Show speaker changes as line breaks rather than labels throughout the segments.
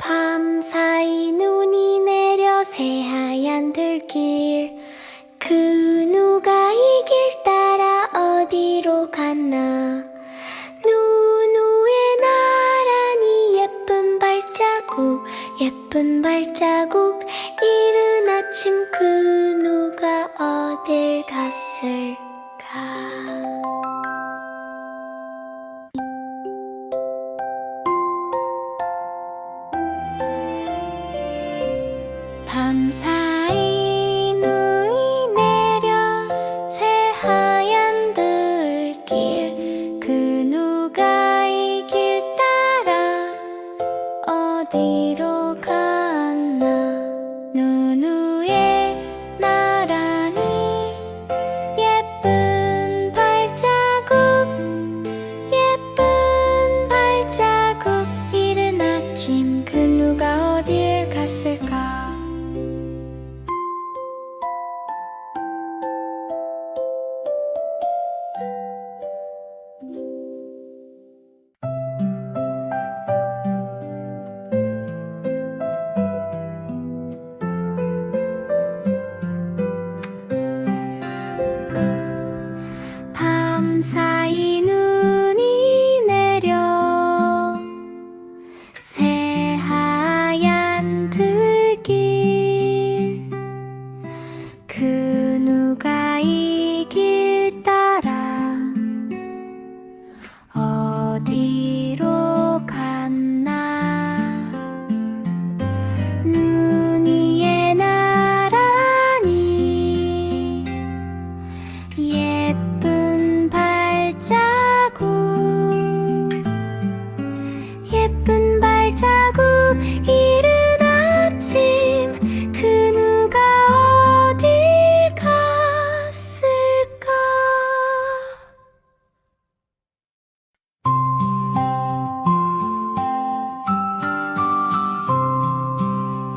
밤사이 눈이 내려 새하얀 들길. 그 누가 이 길 따라 어디로 갔나? 눈 위에 나란히 예쁜 발자국 예쁜 발자국. 이른 아침 그 누가 어딜 갔을 밤사이 눈이 내려 새하얀 들길 그 누가 이 길 따라 어디로 갔나? 눈 위에 나란히 예쁜 발자국 예쁜 발자국 이른 아침 밤사 자국 이른 아침 그 누가 어딜 갔을까?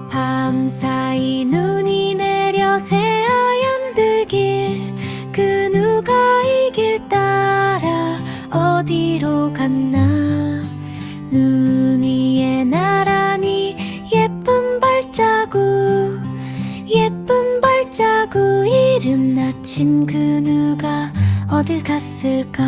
밤사이 눈이 내려 새하얀 들길 그 누가 이 길 따라 어디로 갔나 이른 아침 그 누가 어딜 갔을까